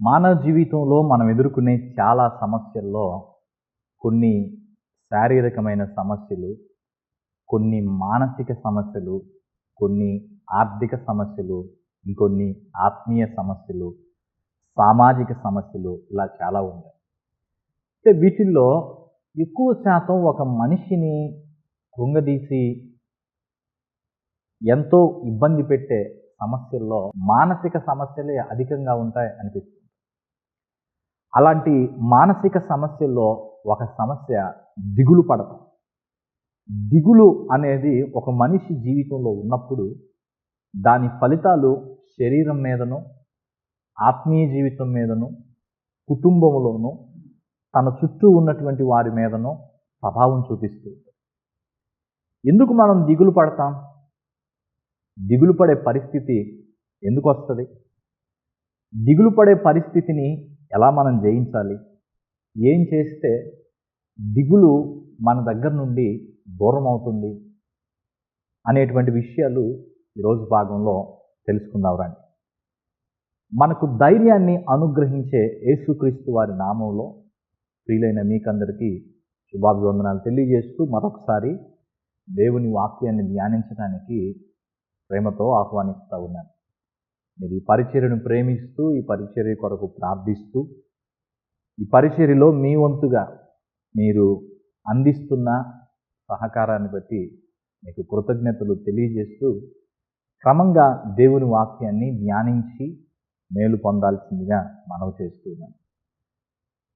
మానవ జీవితంలో మనం ఎదుర్కొనే చాలా సమస్యల్లో కొన్ని శారీరకమైన సమస్యలు కొన్ని మానసిక సమస్యలు కొన్ని ఆర్థిక సమస్యలు ఇంకొన్ని ఆత్మీయ సమస్యలు సామాజిక సమస్యలు ఇలా చాలా ఉంటాయి. అంటే వీటిల్లో ఎక్కువ శాతం ఒక మనిషిని కృంగదీసి ఎంతో ఇబ్బంది పెట్టే సమస్యల్లో మానసిక సమస్యలే అధికంగా ఉంటాయి అనిపిస్తుంది. అలాంటి మానసిక సమస్యల్లో ఒక సమస్య దిగులు పడటం దిగులు అనేది ఒక మనిషి జీవితంలో ఉన్నప్పుడు దాని ఫలితాలు శరీరం మీదను ఆత్మీయ జీవితం మీదను కుటుంబంలోను తన చుట్టూ ఉన్నటువంటి వారి మీదను ప్రభావం చూపిస్తూ ఎందుకు మనం దిగులు పడతాం? దిగులు పడే పరిస్థితి ఎందుకు వస్తుంది? దిగులు పడే పరిస్థితిని ఎలా మనం జయించాలి? ఏం చేస్తే దిగులు మన దగ్గర నుండి దూరం అవుతుంది? అనేటువంటి విషయాలు ఈరోజు భాగంలో తెలుసుకుందాం రండి. మనకు ధైర్యాన్ని అనుగ్రహించే యేసుక్రీస్తు వారి నామంలో ప్రియులైన మీకందరికీ శుభాభివందనాలు తెలియజేస్తూ మరొకసారి దేవుని వాక్యాన్ని ధ్యానించడానికి ప్రేమతో ఆహ్వానిస్తూ ఉన్నాను. మీరు ఈ పరిచర్యను ప్రేమిస్తూ ఈ పరిచర్య కొరకు ప్రార్థిస్తూ ఈ పరిచర్యలో మీ వంతుగా మీరు అందిస్తున్న సహకారాన్ని బట్టి మీకు కృతజ్ఞతలు తెలియజేస్తూ క్రమంగా దేవుని వాక్యాన్ని ధ్యానించి మేలు పొందాల్సిందిగా మనవి చేస్తున్నాను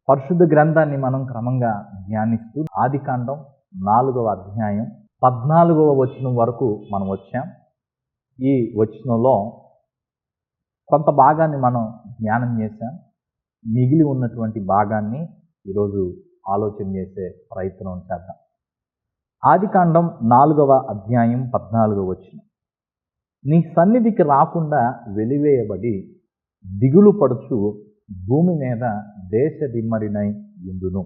పరిశుద్ధ గ్రంథాన్ని మనం క్రమంగా ధ్యానిస్తూ ఆదికాండం నాలుగవ అధ్యాయం పద్నాలుగవ వచనం వరకు మనం వచ్చాం. ఈ వచనంలో కొంత భాగాన్ని మనం ధ్యానం చేశాం. మిగిలి ఉన్నటువంటి భాగాన్ని ఈరోజు ఆలోచన చేసే ప్రయత్నం చేద్దాం. ఆదికాండం నాలుగవ అధ్యాయం పద్నాలుగవ వచ్చిన నీ సన్నిధికి రాకుండా వెలివేయబడి దిగులు పడుచు భూమి మీద దేశ దిమ్మరినై ఎందును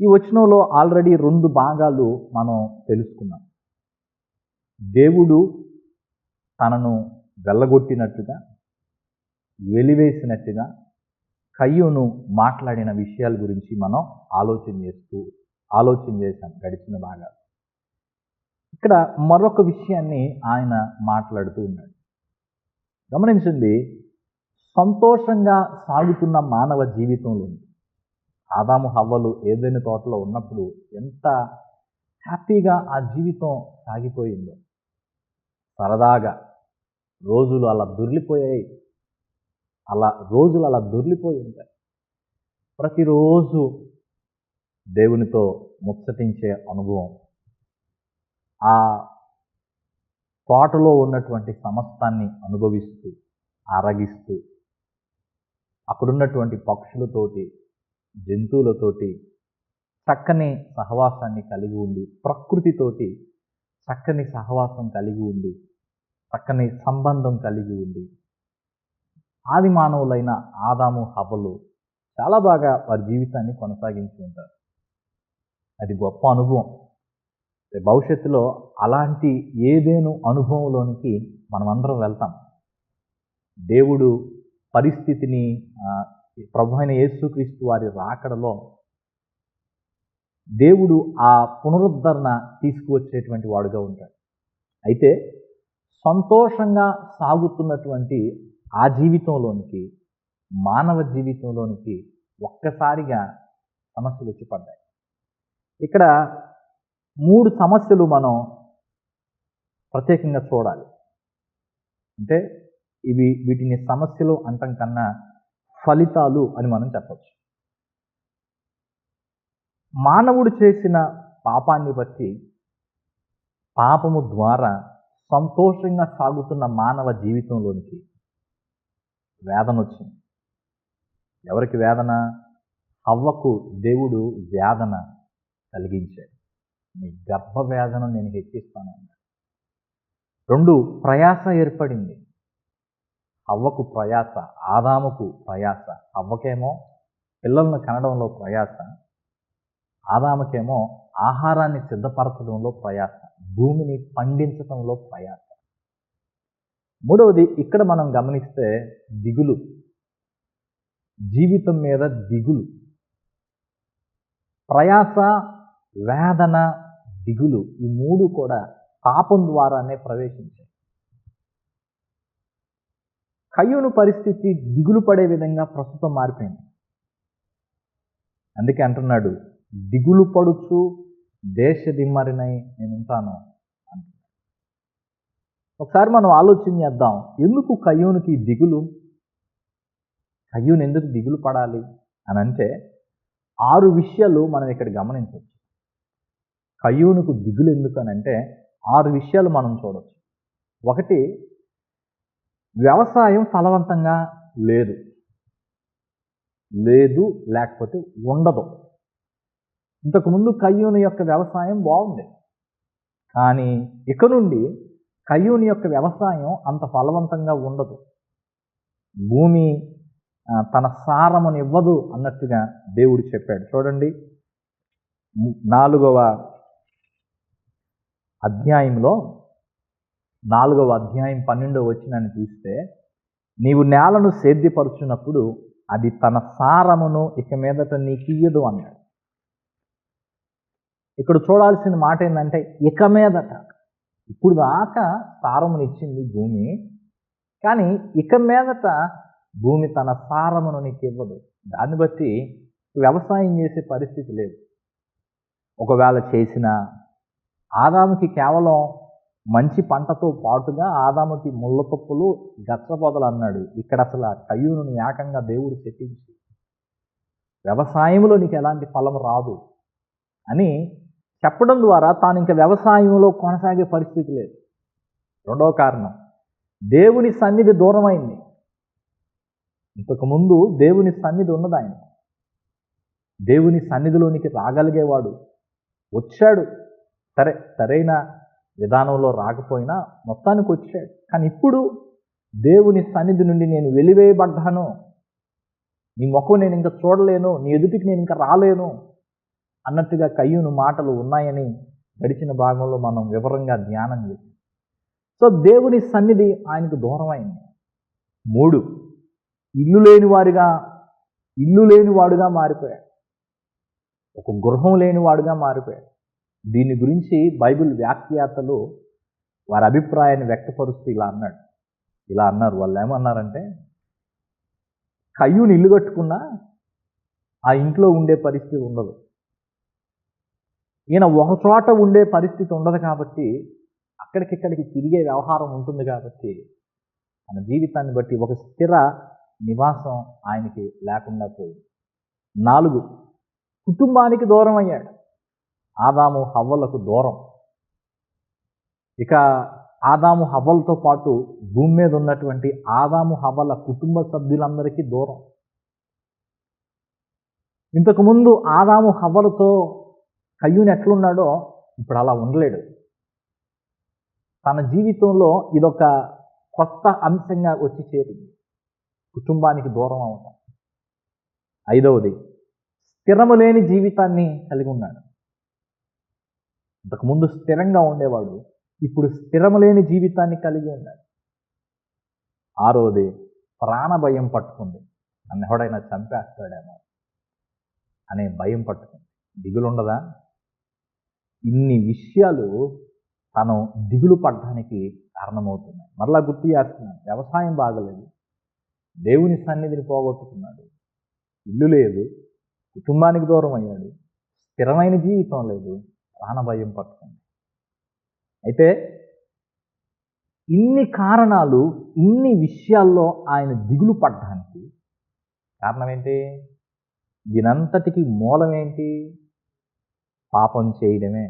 ఈ వచనంలో ఆల్రెడీ రెండు భాగాలు మనం తెలుసుకున్నాం. దేవుడు తనను వెళ్ళగొట్టినట్టుగా వెలివేసినట్టుగా కయ్యూను మాట్లాడిన విషయాల గురించి మనం ఆలోచన చేస్తూ ఆలోచన చేశాం గడిచిన భాగాలు. ఇక్కడ మరొక విషయాన్ని ఆయన మాట్లాడుతూ ఉన్నాడు. గమనించండి సంతోషంగా సాగుతున్న మానవ జీవితంలో ఆదాము హవ్వలు ఏదైనా తోటలో ఉన్నప్పుడు ఎంత హ్యాపీగా ఆ జీవితం సాగిపోయిందో. సరదాగా రోజులు అలా దొర్లిపోయాయి. అలా రోజులు అలా దొర్లిపోయి ఉంటాయి. ప్రతిరోజు దేవునితో ముచ్చటించే అనుభవం. ఆ తోటలో ఉన్నటువంటి సమస్తాన్ని అనుభవిస్తూ ఆరగిస్తూ అక్కడున్నటువంటి పక్షులతోటి జంతువులతోటి చక్కని సహవాసాన్ని కలిగి ఉండి ప్రకృతితోటి చక్కని సహవాసం కలిగి ఉండి చక్కని సంబంధం కలిగి ఉండి. ఆది మానవులైన ఆదాము హబలు చాలా బాగా వారి జీవితాన్ని కొనసాగించి ఉంటారు. అది గొప్ప అనుభవం. భవిష్యత్తులో అలాంటి ఏదేను అనుభవంలోనికి మనమందరం వెళ్తాం. దేవుడు పరిస్థితిని ప్రభు అయిన యేసుక్రీస్తు వారి రాకడలో దేవుడు ఆ పునరుద్ధరణ తీసుకువచ్చేటువంటి వాడుగా ఉంటాడు. అయితే సంతోషంగా సాగుతున్నటువంటి ఆ జీవితంలోనికి మానవ జీవితంలోనికి ఒక్కసారిగా సమస్యలు వచ్చి పడ్డాయి. ఇక్కడ మూడు సమస్యలు మనం ప్రత్యేకంగా చూడాలి. అంటే ఇవి వీటిని సమస్యలు అంటం కన్నా ఫలితాలు అని మనం చెప్పచ్చు. మానవుడు చేసిన పాపాన్ని బట్టి పాపము ద్వారా సంతోషంగా సాగుతున్న మానవ జీవితంలోనికి వేదన వచ్చింది. ఎవరికి వేదన? హవ్వకు దేవుడు వేదన కలిగించాడు. నీ గర్భ వేదన నేను హెచ్చిస్తాను రెండు ప్రయాస ఏర్పడింది. హవ్వకు ప్రయాస ఆదాముకు ప్రయాస. హవ్వకేమో పిల్లలను కనడంలో ప్రయాస. ఆదాముకేమో ఆహారాన్ని సిద్ధపరచడంలో ప్రయాస. భూమిని పండించటంలో ప్రయాస మూడవది ఇక్కడ మనం గమనిస్తే దిగులు. జీవితం మీద దిగులు. ప్రయాస వేదన దిగులు ఈ మూడు కూడా పాపం ద్వారానే ప్రవేశించాయి. కయ్యూను పరిస్థితి దిగులు పడే విధంగా ప్రస్తుతం మారిపోయింది. అందుకే అంటున్నాడు దిగులు పడుచు దేశ దిమ్మరినై నేను ఉంటాను అంటున్నాడు. ఒకసారి మనం ఆలోచన చేద్దాం ఎందుకు కయ్యూనికి దిగులు? కయ్యూని ఎందుకు దిగులు పడాలి అని అంటే ఆరు విషయాలు మనం ఇక్కడ గమనించవచ్చు. కయ్యూనుకు దిగులు ఎందుకు అని అంటే ఆరు విషయాలు మనం చూడవచ్చు ఒకటి వ్యవసాయం ఫలవంతంగా లేదు. లేదు లేకపోతే ఉండదు. ఇంతకుముందు కయ్యూని యొక్క వ్యవసాయం బాగుంది. కానీ ఇక నుండి కయ్యూని యొక్క వ్యవసాయం అంత ఫలవంతంగా ఉండదు. భూమి తన సారమును ఇవ్వదు అన్నట్టుగా దేవుడు చెప్పాడు. చూడండి నాలుగవ అధ్యాయంలో నాలుగవ అధ్యాయం పన్నెండవ వచ్చినాన్ని చూస్తే నీవు నేలను సేద్యపరుచున్నప్పుడు అది తన సారమును ఇక మీదట నీకియ్యదు అన్నాడు. ఇక్కడ చూడాల్సిన మాట ఏంటంటే ఇక మీదట. ఇప్పుడు దాకా సారమునిచ్చింది భూమి కానీ ఇక మీదట భూమి తన సారమును నీకు ఇవ్వదు. దాన్ని బట్టి వ్యవసాయం చేసే పరిస్థితి లేదు. ఒకవేళ చేసిన ఆదాముకి కేవలం మంచి పంటతో పాటుగా ఆదాముకి ముళ్ళ తప్పులు గచ్చపొదలు అన్నాడు. ఇక్కడ అసలు ఆ కయ్యూను ఏకంగా దేవుడు చెప్పించి వ్యవసాయంలో నీకు ఎలాంటి ఫలం రాదు అని చెప్పడం ద్వారా తాను ఇంకా వ్యవసాయంలో కొనసాగే పరిస్థితి లేదు. రెండవ కారణం దేవుని సన్నిధి దూరమైంది. ఇంతకుముందు దేవుని సన్నిధి ఉన్నది ఆయన దేవుని సన్నిధిలోనికి రాగలిగేవాడు వచ్చాడు. సరే సరైన విధానంలో రాకపోయినా మొత్తానికి వచ్చాడు. కానీ ఇప్పుడు దేవుని సన్నిధి నుండి నేను వెలివేయబడ్డాను. నీ ముఖం నేను ఇంకా చూడలేను. నీ ఎదుటికి నేను ఇంకా రాలేను. అన్నట్టుగా కయ్యూను మాటలు ఉన్నాయని గడిచిన భాగంలో మనం వివరంగా ధ్యానం చేసాం సో దేవుని సన్నిధి ఆయనకు దూరమైంది. మూడు ఇల్లు లేని వారిగా ఇల్లు లేని వాడుగా మారిపోయాడు. ఒక గృహం లేని వాడుగా మారిపోయాడు. దీని గురించి బైబిల్ వ్యాఖ్యాతలు వారి అభిప్రాయాన్ని వ్యక్తపరుస్తూ ఇలా అన్నాడు. ఇలా అన్నారు. వాళ్ళు ఏమన్నారంటే కయ్యూని ఇల్లు కట్టుకున్నా ఆ ఇంట్లో ఉండే పరిస్థితి ఉండదు. ఈయన ఒక చోట ఉండే పరిస్థితి ఉండదు కాబట్టి అక్కడికిక్కడికి తిరిగే వ్యవహారం ఉంటుంది కాబట్టి తన జీవితాన్ని బట్టి ఒక స్థిర నివాసం ఆయనకి లేకుండా పోయింది. నాలుగు కుటుంబానికి దూరం అయ్యాడు. ఆదాము హవ్వలకు దూరం. ఇక ఆదాము హవ్వలతో పాటు భూమి మీద ఉన్నటువంటి ఆదాము హవ్వల కుటుంబ సభ్యులందరికీ దూరం. ఇంతకుముందు ఆదాము హవ్వలతో కయ్యూని ఎట్లున్నాడో ఇప్పుడు అలా ఉండలేడు. తన జీవితంలో ఇదొక కొత్త అంశంగా వచ్చి చేరింది. కుటుంబానికి దూరం అవటం. ఐదవది స్థిరము లేని జీవితాన్ని కలిగి ఉన్నాడు. ఇంతకుముందు స్థిరంగా ఉండేవాడు ఇప్పుడు స్థిరము లేని జీవితాన్ని కలిగి ఉన్నాడు. ఆరోది ప్రాణ భయం పట్టుకుంది. నన్ను ఎవడైనా చంపేస్తాడేమో అనే భయం పట్టుకుంది. దిగులుండదా? ఇన్ని విషయాలు తను దిగులు పడడానికి కారణమవుతున్నాయి. మరలా గుర్తు చేస్తున్నాను వ్యవసాయం బాగలేదు. దేవుని సన్నిధిని పోగొట్టుకున్నాడు. ఇల్లు లేదు కుటుంబానికి దూరం అయ్యాడు స్థిరమైన జీవితం లేదు ప్రాణభయం పట్టుకుంది. అయితే ఇన్ని కారణాలు ఇన్ని విషయాల్లో ఆయన దిగులు పడ్డానికి కారణం ఏంటి? దీనంతటికి మూలం ఏంటి? పాపం చేయడమే.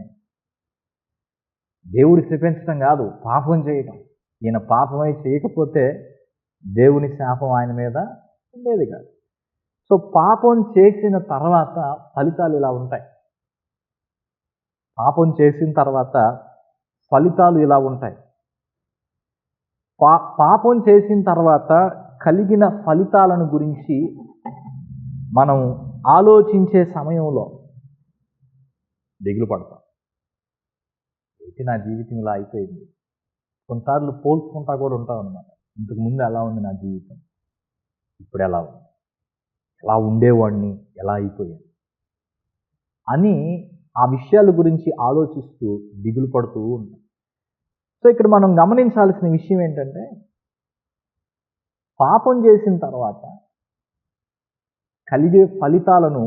దేవుడి శపించడం కాదు పాపం చేయడం ఈయన పాపమై చేయకపోతే దేవుని శాపం ఆయన మీద ఉండేది కాదు. సో పాపం చేసిన తర్వాత ఫలితాలు ఇలా ఉంటాయి. పాపం చేసిన తర్వాత ఫలితాలు ఇలా ఉంటాయి. పా పాపం చేసిన తర్వాత కలిగిన ఫలితాలను గురించి మనం ఆలోచించే సమయంలో దిగులు పడతాం. ఏంటి నా జీవితం ఇలా అయిపోయింది. కొన్నిసార్లు పోల్చుకుంటా కూడా ఉంటాం అనమాట ఇంతకు ముందు ఎలా ఉంది నా జీవితం? ఇప్పుడు ఎలా ఉంది? ఎలా ఉండేవాడిని? ఎలా అయిపోయాను? అని ఆ విషయాల గురించి ఆలోచిస్తూ దిగులు పడుతూ ఉంటాం. సో ఇక్కడ మనం గమనించాల్సిన విషయం ఏంటంటే పాపం చేసిన తర్వాత కలిగే ఫలితాలను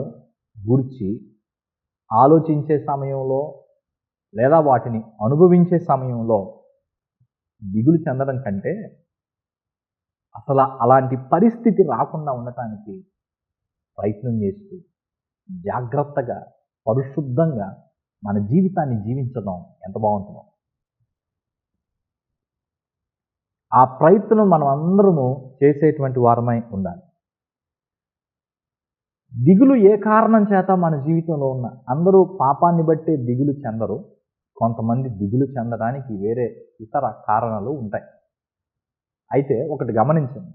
గురించి ఆలోచించే సమయంలో లేదా వాటిని అనుభవించే సమయంలో దిగులు చెందడం కంటే అసలు అలాంటి పరిస్థితి రాకుండా ఉండటానికి ప్రయత్నం చేస్తూ జాగ్రత్తగా పరిశుద్ధంగా మన జీవితాన్ని జీవించడం ఎంత బాగుంటుందో. ఆ ప్రయత్నం మనం అందరము చేసేటువంటి వారమై ఉండాలి. దిగులు ఏ కారణం చేత మన జీవితంలో ఉన్న అందరూ పాపాన్ని బట్టే దిగులు చెందరు? కొంతమంది దిగులు చెందడానికి వేరే ఇతర కారణాలు ఉంటాయి. అయితే ఒకటి గమనించండి.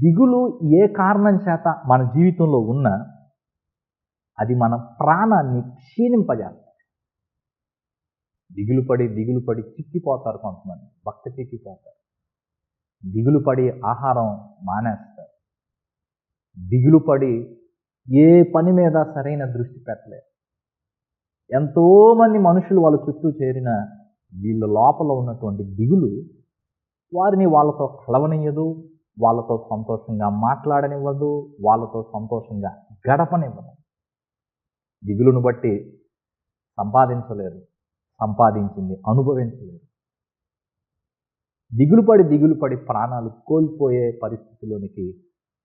దిగులు ఏ కారణం చేత మన జీవితంలో ఉన్న అది మన ప్రాణాన్ని క్షీణింపజేస్తుంది. దిగులు పడి దిగులు పడి చిక్కిపోతారు కొంతమంది. భక్త చిక్కిపోతారు. దిగులు పడి ఆహారం మానేస్తారు. దిగులు పడి ఏ పని మీద సరైన దృష్టి పెట్టలేదు. ఎంతోమంది మనుషులు వాళ్ళ చుట్టూ చేరిన వీళ్ళ లోపల ఉన్నటువంటి దిగులు వారిని వాళ్ళతో కలవనివ్వదు వాళ్ళతో సంతోషంగా మాట్లాడనివ్వదు వాళ్ళతో సంతోషంగా గడపనివ్వదు. దిగులును బట్టి సంపాదించలేరు సంపాదించింది అనుభవించలేరు. దిగులు పడి దిగులు పడి ప్రాణాలు కోల్పోయే పరిస్థితిలోనికి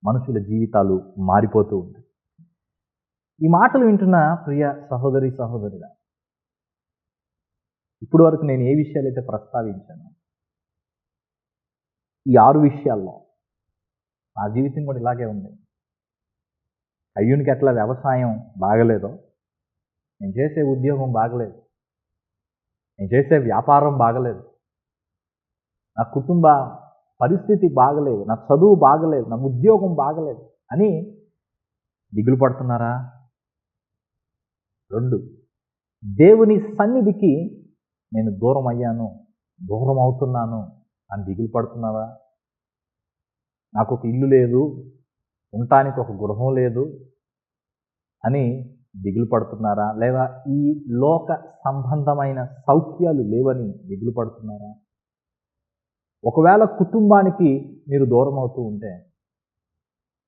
మనుషుల జీవితాలు మారిపోతూ ఉంటాయి. ఈ మాటలు వింటున్న ప్రియ సహోదరి సహోదరుగా ఇప్పుడు వరకు నేను ఏ విషయాలైతే ప్రస్తావించాను ఈ ఆరు విషయాల్లో నా జీవితం కూడా ఇలాగే ఉంది. అయ్యునికి ఎట్లా వ్యవసాయం బాగలేదో నేను చేసే ఉద్యోగం బాగలేదు నేను చేసే వ్యాపారం బాగలేదు నా కుటుంబ పరిస్థితి బాగలేదు నా చదువు బాగలేదు నా ఉద్యోగం బాగలేదు అని దిగులు పడుతున్నారా? రెండు. దేవుని సన్నిధికి నేను దూరం అయ్యాను దూరం అవుతున్నాను అని దిగులు పడుతున్నావా? నాకు ఒక ఇల్లు లేదు ఉండటానికి ఒక గృహం లేదు అని దిగులు పడుతున్నారా? లేదా ఈ లోక సంబంధమైన సౌఖ్యాలు లేవని దిగులు పడుతున్నారా? ఒకవేళ కుటుంబానికి మీరు దూరం అవుతూ ఉంటే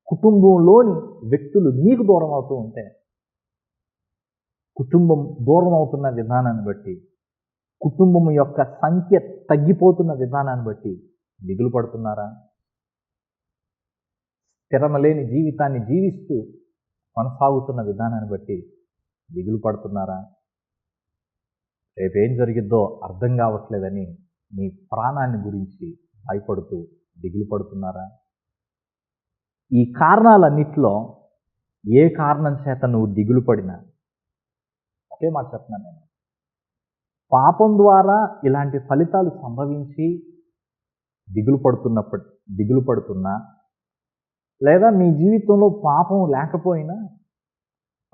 కుటుంబంలోని వ్యక్తులు మీకు దూరం అవుతూ ఉంటే కుటుంబం దూరం అవుతున్న విధానాన్ని బట్టి కుటుంబం యొక్క సంఖ్య తగ్గిపోతున్న విధానాన్ని బట్టి దిగులు పడుతున్నారా? స్థిరమలేని జీవితాన్ని జీవిస్తూ కొనసాగుతున్న విధానాన్ని బట్టి దిగులు పడుతున్నారా? రేపేం జరిగిద్దో అర్థం కావట్లేదని మీ ప్రాణాన్ని గురించి భయపడుతూ దిగులు పడుతున్నారా? ఈ కారణాలన్నిటిలో ఏ కారణం చేత నువ్వు దిగులు పడినా ఒకే మాట చెప్తున్నాను నేను. పాపం ద్వారా ఇలాంటి ఫలితాలు సంభవించి దిగులు పడుతున్నప్పుడు దిగులు పడుతున్నా లేదా మీ జీవితంలో పాపం లేకపోయినా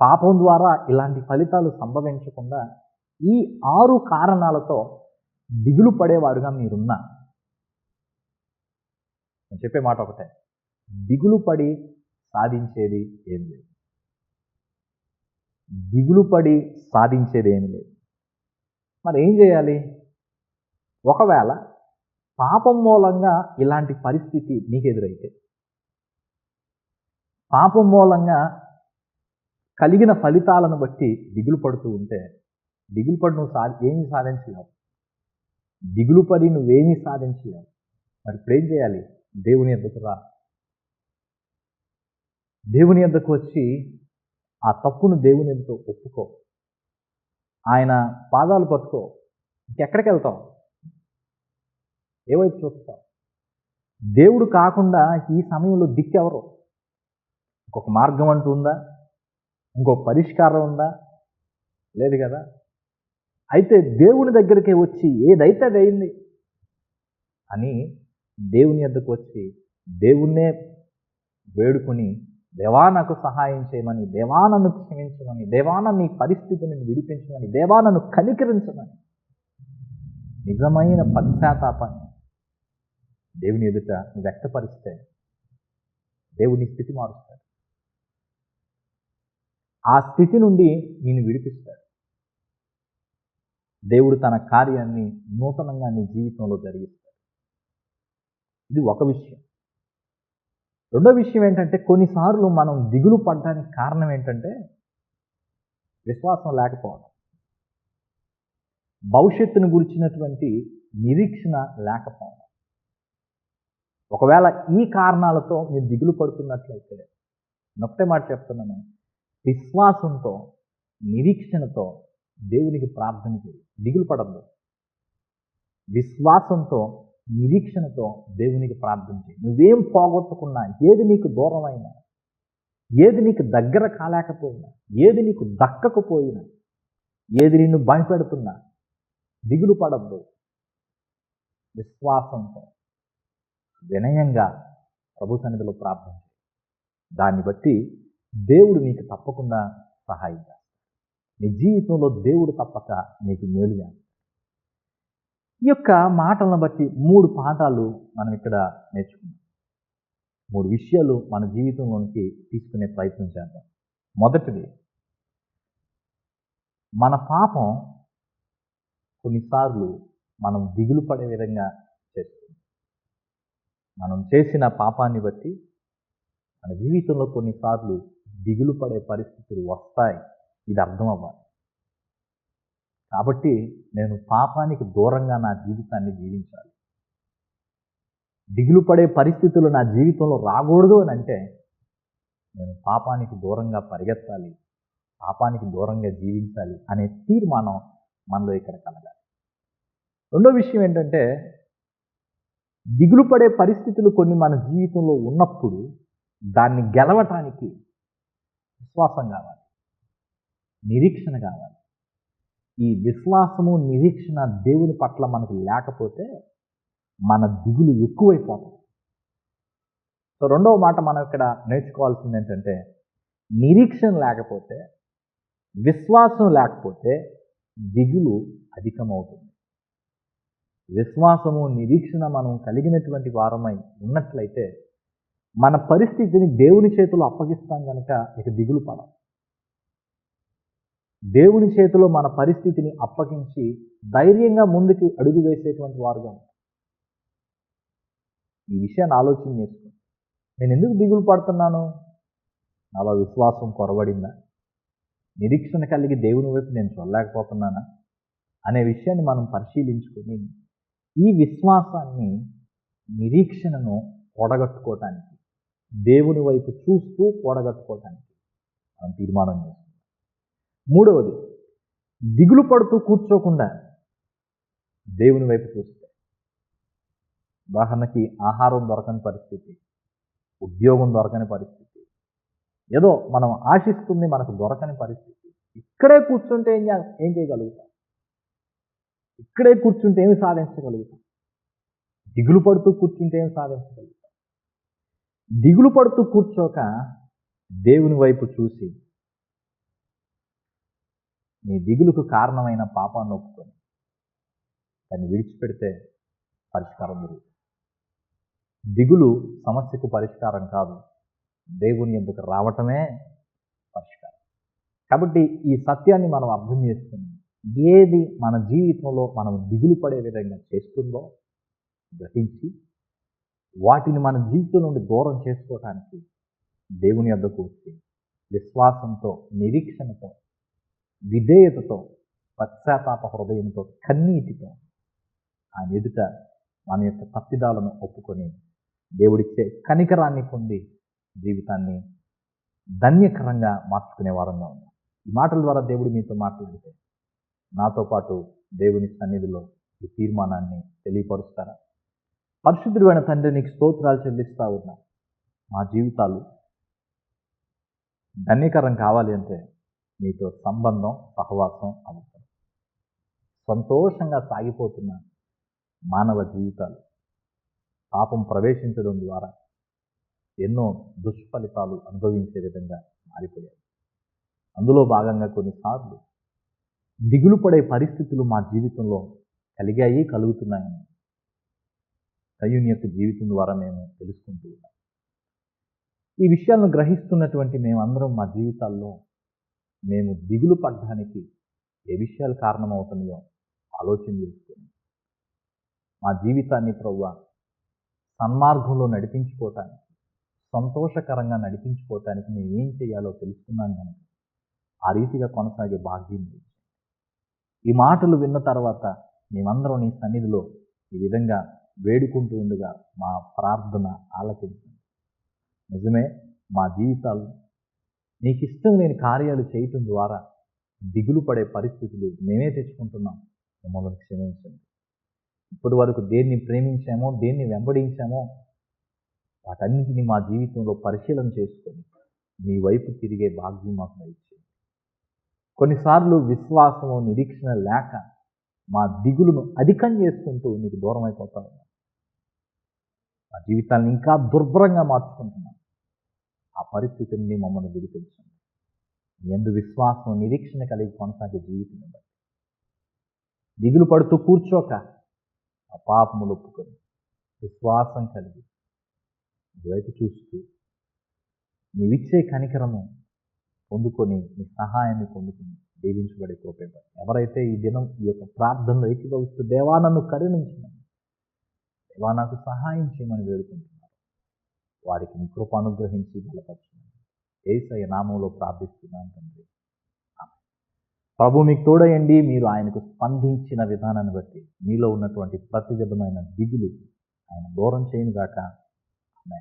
పాపం ద్వారా ఇలాంటి ఫలితాలు సంభవించకుండా ఈ ఆరు కారణాలతో దిగులు పడేవారుగా మీరున్నా. నేను చెప్పే మాట ఒకటే. దిగులు పడి సాధించేది ఏం లేదు. దిగులు పడి లేదు. మరి ఏం చేయాలి? ఒకవేళ పాపం మూలంగా ఇలాంటి పరిస్థితి నీకు ఎదురైతే పాపం మూలంగా కలిగిన ఫలితాలను బట్టి దిగులు పడుతూ ఉంటే దిగులు పడి నువ్వు సాధి ఏమీ సాధించలేవు. దిగులు పడి నువ్వేమీ సాధించలేవు. మరి ఇప్పుడు ఏం చేయాలి? దేవుని ఎద్దకు రా. దేవుని ఎద్దకు వచ్చి ఆ తప్పును దేవుని ఎద్దుతో ఒప్పుకో. ఆయన పాదాలు పట్టుకో. ఇంకెక్కడికి వెళ్తాం ఏవైపు చూస్తాం దేవుడు కాకుండా ఈ సమయంలో దిక్కెవరు? ఇంకొక మార్గం అంటూ ఉందా? ఇంకో పరిష్కారం ఉందా? లేదు కదా? అయితే దేవుని దగ్గరికి వచ్చి ఏదైతే అది అయింది అని దేవుని ఎద్దకు వచ్చి దేవుణ్ణే వేడుకొని దేవా నాకు సహాయం చేయమని దేవా నన్ను క్షమించమని దేవా నీ పరిస్థితిని విడిపించమని దేవా నన్ను కనికరించమని. నిజమైన పశ్చాత్తాపాన్ని దేవుని ఎదుట వ్యక్తపరిస్తే దేవుని స్థితి మారుస్తాడు. ఆ స్థితి నుండి నేను విడిపిస్తాడు. దేవుడు తన కార్యాన్ని నూతనంగా నీ జీవితంలో జరిగిస్తాడు. ఇది ఒక విషయం. రెండో విషయం ఏంటంటే కొన్నిసార్లు మనం దిగులు పడడానికి కారణం ఏంటంటే విశ్వాసం లేకపోవడం. భవిష్యత్తును గురించినటువంటి నిరీక్షణ లేకపోవడం. ఒకవేళ ఈ కారణాలతో మీరు దిగులు పడుతున్నట్లయితే నొక్కటే మాట చెప్తున్నాను. విశ్వాసంతో నిరీక్షణతో దేవునికి ప్రార్థన చేయి. దిగులు పడద్దు. విశ్వాసంతో నిరీక్షణతో దేవునికి ప్రార్థన చేయి. నువ్వేం పోగొట్టుకున్నా ఏది నీకు దూరమైనా ఏది నీకు దగ్గర కాలేకపోయినా ఏది నీకు దక్కకపోయినా ఏది నిన్ను భయపెడుతున్నా దిగులు పడద్దు. విశ్వాసంతో వినయంగా ప్రభు సన్నిధిలో ప్రార్థన చేయి. దాన్ని బట్టి దేవుడు నీకు తప్పకుండా సహాయం చేస్తాడు. నీ జీవితంలో దేవుడు తప్పక నీకు మేలు చేస్తాడు. ఈ యొక్క మాటలను బట్టి మూడు పాఠాలు మనం ఇక్కడ నేర్చుకున్నాం. మూడు విషయాలు మన జీవితంలోనికి తీసుకునే ప్రయత్నం చేద్దాం. మొదటిది మన పాపం కొన్నిసార్లు మనం దిగులు పడే విధంగా చేస్తుంది. మనం చేసిన పాపాన్ని బట్టి మన జీవితంలో కొన్నిసార్లు దిగులు పడే పరిస్థితులు వస్తాయి. ఇది అర్థం అవ్వాలి కాబట్టి నేను పాపానికి దూరంగా నా జీవితాన్ని జీవించాలి. దిగులు పడే పరిస్థితులు నా జీవితంలో రాకూడదు అని అంటే నేను పాపానికి దూరంగా పరిగెత్తాలి పాపానికి దూరంగా జీవించాలి అనే తీర్మానం మనలో ఇక్కడ కలగాలి. రెండో విషయం ఏంటంటే దిగులు పడే పరిస్థితులు కొన్ని మన జీవితంలో ఉన్నప్పుడు దాన్ని గెలవటానికి విశ్వాసం కావాలి నిరీక్షణ కావాలి. ఈ విశ్వాసము నిరీక్షణ దేవుని పట్ల మనకు లేకపోతే మన దిగులు ఎక్కువైపోతుంది సో రెండవ మాట మనం ఇక్కడ నేర్చుకోవాల్సింది ఏంటంటే నిరీక్షణ లేకపోతే విశ్వాసం లేకపోతే దిగులు అధికమవుతుంది. విశ్వాసము నిరీక్షణ మనం కలిగినటువంటి వారమై ఉన్నట్లయితే మన పరిస్థితిని దేవుని చేతిలో అప్పగిస్తాం కనుక ఇక దిగులు పడాలి దేవుని చేతిలో మన పరిస్థితిని అప్పగించి ధైర్యంగా ముందుకి అడుగు వేసేటువంటి వారుగా ఈ విషయాన్ని ఆలోచన చేసుకో. నేను ఎందుకు దిగులు పడుతున్నాను? నాలో విశ్వాసం కొరబడిందా? నిరీక్షణ కలిగి దేవుని వైపు నేను చూడలేకపోతున్నానా? అనే విషయాన్ని మనం పరిశీలించుకొని ఈ విశ్వాసాన్ని నిరీక్షణను కూడగట్టుకోవటానికి దేవుని వైపు చూస్తూ కూడగట్టుకోవటానికి మనం తీర్మానం చేస్తాం మూడవది దిగులు పడుతూ కూర్చోకుండా దేవుని వైపు చూస్తే. ఉదాహరణకి ఆహారం దొరకని పరిస్థితి ఉద్యోగం దొరకని పరిస్థితి ఏదో మనం ఆశిస్తుంది మనకు దొరకని పరిస్థితి. ఇక్కడే కూర్చుంటే ఏం ఏం చేయగలుగుతాం? ఇక్కడే కూర్చుంటే ఏమి సాధించగలుగుతాం? దిగులు పడుతూ కూర్చుంటే ఏమి సాధించగలుగుతాం? దిగులు పడుతూ కూర్చోక దేవుని వైపు చూసి నీ దిగులుకు కారణమైన పాపాన్ని ఒప్పుకొని దాన్ని విడిచిపెడితే పరిష్కారం దొరుకుతుంది. దిగులు సమస్యకు పరిష్కారం కాదు. దేవుని ఎందుకు రావటమే పరిష్కారం. కాబట్టి ఈ సత్యాన్ని మనం అర్థం చేసుకుని ఏది మన జీవితంలో మనం దిగులు పడే విధంగా చేస్తుందో గ్రహించి వాటిని మన జీవితం నుండి దూరం చేసుకోవటానికి దేవుని వద్దకు వచ్చి విశ్వాసంతో నిరీక్షణతో విధేయతతో పశ్చాత్తాప హృదయంతో కన్నీటితో ఆయన ఎదుట మన యొక్క తప్పిదాలను ఒప్పుకొని దేవుడిచ్చే కనికరాన్ని పొంది జీవితాన్ని ధన్యకరంగా మార్చుకునే వారంగా ఉన్నాం. ఈ మాటల ద్వారా దేవుడు మీతో మాట్లాడితే నాతో పాటు దేవుని సన్నిధిలో ఈ తీర్మానాన్ని తెలియపరుస్తారా? పరిశుద్ధుడైన తండ్రి నీకు స్తోత్రాలు చెల్లిస్తా ఉన్నా. మా జీవితాలు ధన్యకరం కావాలి అంటే మీతో సంబంధం సహవాసం అవసరం. సంతోషంగా సాగిపోతున్న మానవ జీవితాలు పాపం ప్రవేశించడం ద్వారా ఎన్నో దుష్ఫలితాలు అనుభవించే విధంగా మారిపోయాయి. అందులో భాగంగా కొన్నిసార్లు దిగులు పడే పరిస్థితులు మా జీవితంలో కలిగాయి కలుగుతున్నాయని కయ్యూని యొక్క జీవితం ద్వారా మేము తెలుసుకుంటూ ఉన్నాం. ఈ విషయాలను గ్రహిస్తున్నటువంటి మేమందరం మా జీవితాల్లో మేము దిగులు పడ్డానికి ఏ విషయాలు కారణమవుతున్నాయో ఆలోచన చేసుకొని మా జీవితాన్ని ప్రవ్వ సన్మార్గంలో నడిపించుకోవటానికి సంతోషకరంగా నడిపించుకోవటానికి మేము ఏం చేయాలో తెలుసుకున్నాం కనుక ఆ రీతిగా కొనసాగే భాగ్యం ఈ మాటలు విన్న తర్వాత మేమందరం నీ సన్నిధిలో ఈ విధంగా వేడుకుంటూ ఉండగా మా ప్రార్థన ఆలకించండి నిజమే మా జీవితాలు నీకు ఇష్టం లేని కార్యాలు చేయటం ద్వారా దిగులు పడే పరిస్థితులు మేమే తెచ్చుకుంటున్నాం. మమ్మల్ని క్షమించండి. ఇప్పటి వరకు దేన్ని ప్రేమించామో దేన్ని వెంబడించామో వాటన్నిటిని మా జీవితంలో పరిశీలన చేసుకొని మీ వైపు తిరిగే భాగ్యం మాకు దయచేయండి. కొన్నిసార్లు విశ్వాసము నిరీక్షణ లేక మా దిగులును అధికం చేసుకుంటూ నీకు దూరం అయిపోతా ఉన్నాం. మా జీవితాన్ని ఇంకా దుర్భరంగా మార్చుకుంటున్నాం. ఆ పరిస్థితి నుండి మమ్మల్ని విడిపించండి. ఎందు విశ్వాసం నిరీక్షణ కలిగి కొనసాగే జీవితం బట్టి. దిగులు పడుతూ కూర్చోక ఆ పాపములు ఒప్పుకొని విశ్వాసం కలిగి నీ వైపు చూస్తూ నీవిచ్చే కనికరము పొందుకొని నీ సహాయాన్ని పొందుకొని దీవించబడే కృపేపడి ఎవరైతే ఈ దినం ఈ యొక్క ప్రార్థనలో ఏకీభవిస్తూ దేవా నన్ను కరుణించమని దేవా నాకు సహాయం చేయమని వేడుకుంటున్నారు వారికి మీ కృప అనుగ్రహించి బలపరచమని ఏసయ నామంలో ప్రార్థిస్తున్నాను తండ్రి. ప్రభు మీకు తోడయండి. మీరు ఆయనకు స్పందించిన విధానాన్ని బట్టి మీలో ఉన్నటువంటి ప్రతి విధమైన దిగులు ఆయన దూరం చేయను గాక ఆమె